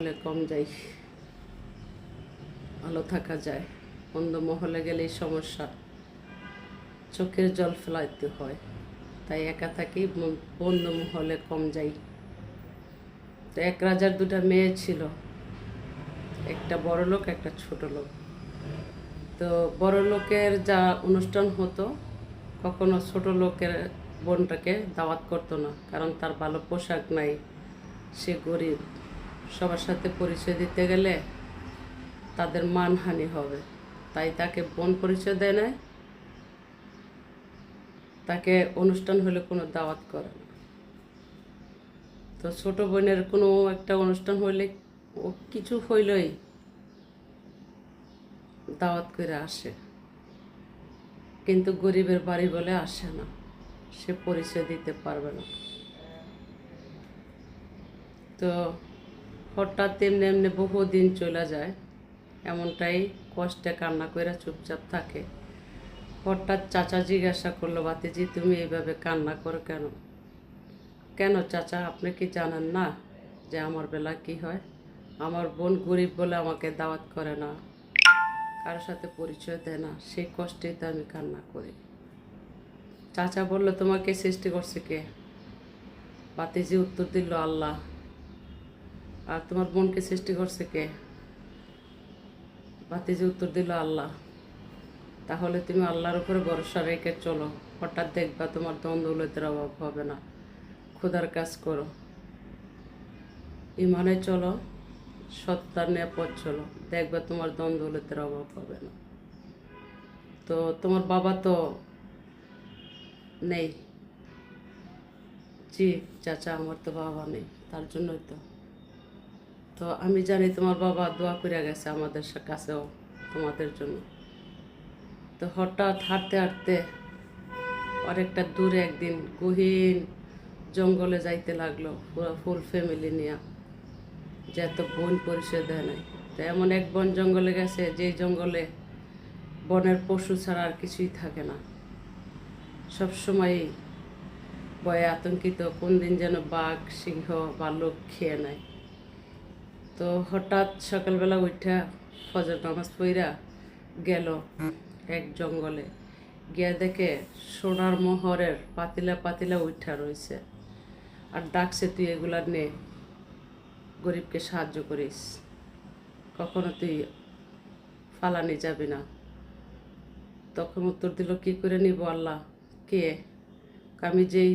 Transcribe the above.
মহলে কম যাই, ভালো থাকা যায়। অন্ধ মহলে গেলেই সমস্যা। চোখের জল ফেলাইতে হয়, তাই একা থাকি বন্ধু মহলে কম যাই। তো এক রাজার দুটা মেয়ে ছিল, একটা বড় লোক, একটা ছোট লোক। তো বড় লোকের যা অনুষ্ঠান হতো, কখনো ছোট লোকের বোনটাকে দাওয়াত করতো না, কারণ তার ভালো পোশাক নাই, সে গরিব। সবার সাথে পরিচয় দিতে গেলে তাদের মানহানি হবে। তাই তাকে বোন পরিচয় দেয় না তাকে অনুষ্ঠান হলে কোনো দাওয়াত করে না। তো ছোট বোনের কোনো একটা অনুষ্ঠান হইলে ও কিছু হইলেই দাওয়াত করে আসে। কিন্তু গরিবের বাড়ি বলে আসে না। সে পরিচয় দিতে পারবে না। তো হঠাৎ এমনি এমনি বহুদিন চলে যায়, এমনটাই কষ্টে কান্না করে চুপচাপ থাকে। হঠাৎ চাচা জিজ্ঞাসা করল বাতিজি তুমি এইভাবে কান্না করো কেন? কেন চাচা, আপনি কি জানেন না যে আমার বেলা কি হয়? আমার বোন গরিব বলে আমাকে দাওয়াত করে না কারোর সাথে পরিচয় দেয় না, সেই কষ্টেই তো আমি কান্না করি। চাচা বলল, তোমাকে সৃষ্টি করছে কে? বাতিজি উত্তর দিল আল্লাহ। আর তোমার বোনকে সৃষ্টি করছে কে? বাতিজি উত্তর দিল, আল্লাহ। তাহলে তুমি আল্লাহর উপরে ভরসা রেখে চলো। হঠাৎ দেখবা তোমার দ্বন্দ্বলতের অভাব হবে না। ক্ষুধার কাজ করো। ইমানে চলো, সত্তার নিয়ে পথ চলো। দেখবা তোমার দ্বন্দ্বলতের অভাব হবে না। তো তোমার বাবা তো নেই। জি, চাচা, আমার তো বাবা নেই। তার জন্যই তো। তো আমি জানি তোমার বাবা দোয়া করে গেছে আমাদের কাছেও, তোমাদের জন্য। তো হঠাৎ হাঁটতে হাঁটতে অনেকটা দূরে একদিন গহীন জঙ্গলে যাইতে লাগল পুরো ফুল ফ্যামিলি নিয়ে, যে এত বোন পরিচয় দেয় নাই। তো এমন এক বন জঙ্গলে গেছে, যে জঙ্গলে বনের পশু ছাড়া আর কিছুই থাকে না। সব সময়ই ভয়ে আতঙ্কিত, কোন দিন যেন বাঘ, সিংহ বা লোক খেয়ে নেয়। তো হঠাৎ সকালবেলা উঠা ফজর নামাজ পইরা গেল এক জঙ্গলে। গিয়া দেখে সোনার মোহরের পাতিলা পাতিলা উঠা রয়েছে আর ডাকছে, তুই এগুলা নে, গরিবকে সাহায্য করিস। কখনো তুই ফালানি যাবি না। তখন উত্তর দিল, কি করে নিব আল্লাহ? কে? আমি যেই